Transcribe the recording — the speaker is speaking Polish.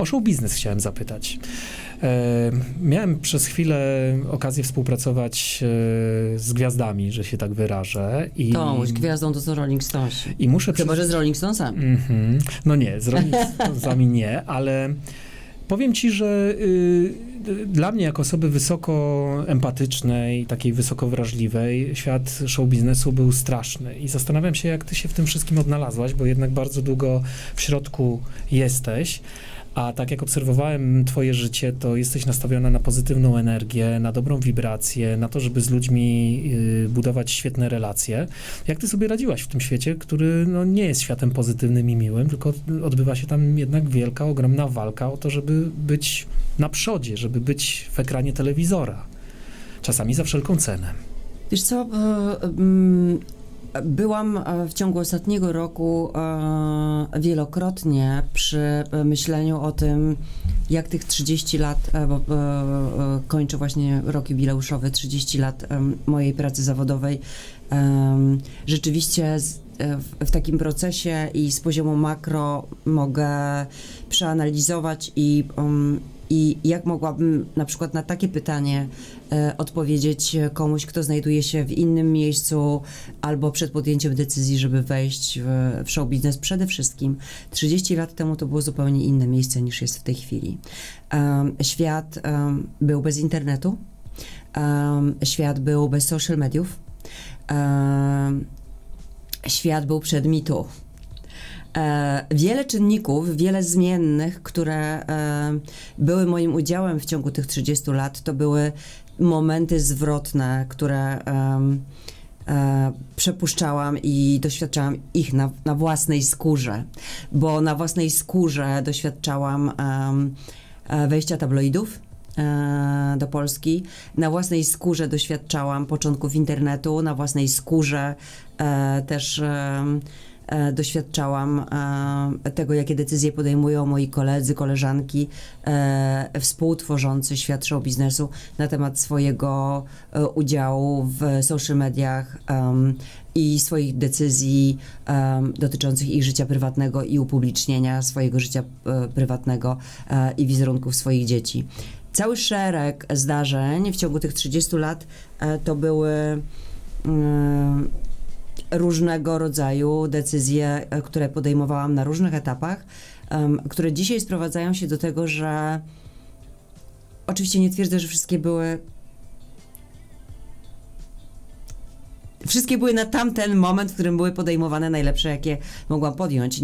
O show biznes chciałem zapytać. E, miałem przez chwilę okazję współpracować e, z gwiazdami, że się tak wyrażę. I, Tą gwiazdą to są Rolling Stonesi. i muszę Chyba, przyznać- że z Rolling Stonesami. Mhm. No nie, z Rolling Stonesami nie, ale powiem ci, że y, dla mnie jako osoby wysoko empatycznej, takiej wysoko wrażliwej, świat show biznesu był straszny i zastanawiam się, jak ty się w tym wszystkim odnalazłaś, bo jednak bardzo długo w środku jesteś. A tak jak obserwowałem Twoje życie, to jesteś nastawiona na pozytywną energię, na dobrą wibrację, na to, żeby z ludźmi y, budować świetne relacje. Jak ty sobie radziłaś w tym świecie, który no, nie jest światem pozytywnym i miłym, tylko odbywa się tam jednak wielka, ogromna walka o to, żeby być na przodzie, żeby być w ekranie telewizora. Czasami za wszelką cenę. Wiesz co, e, mm, byłam e, w ciągu ostatniego roku e, wielokrotnie przy myśleniu o tym, jak tych 30 lat, bo kończę właśnie rok jubileuszowy, 30 lat mojej pracy zawodowej, rzeczywiście w, takim procesie i z poziomu makro mogę przeanalizować i, um, i jak mogłabym na przykład na takie pytanie e, odpowiedzieć komuś, kto znajduje się w innym miejscu albo przed podjęciem decyzji, żeby wejść w, w show biznes. Przede wszystkim 30 lat temu to było zupełnie inne miejsce niż jest w tej chwili. Świat był bez internetu, świat był bez social mediów, świat był przed mitu. E, wiele czynników, wiele zmiennych, które e, były moim udziałem w ciągu tych 30 lat, to były momenty zwrotne, które e, przepuszczałam i doświadczałam ich na, na własnej skórze, bo na własnej skórze doświadczałam wejścia tabloidów do Polski. Na własnej skórze doświadczałam początków internetu, na własnej skórze też doświadczałam e, tego, jakie decyzje podejmują moi koledzy, koleżanki e, współtworzący świat show biznesu na temat swojego e, udziału w social mediach i swoich decyzji dotyczących ich życia prywatnego i upublicznienia swojego życia e, prywatnego e, i wizerunków swoich dzieci. Cały szereg zdarzeń w ciągu tych 30 lat e, to były mm, różnego rodzaju decyzje, e, które podejmowałam na różnych etapach, em, które dzisiaj sprowadzają się do tego, że oczywiście nie twierdzę, że wszystkie były. Wszystkie były na tamten moment, w którym były podejmowane najlepsze, jakie mogłam podjąć. Nie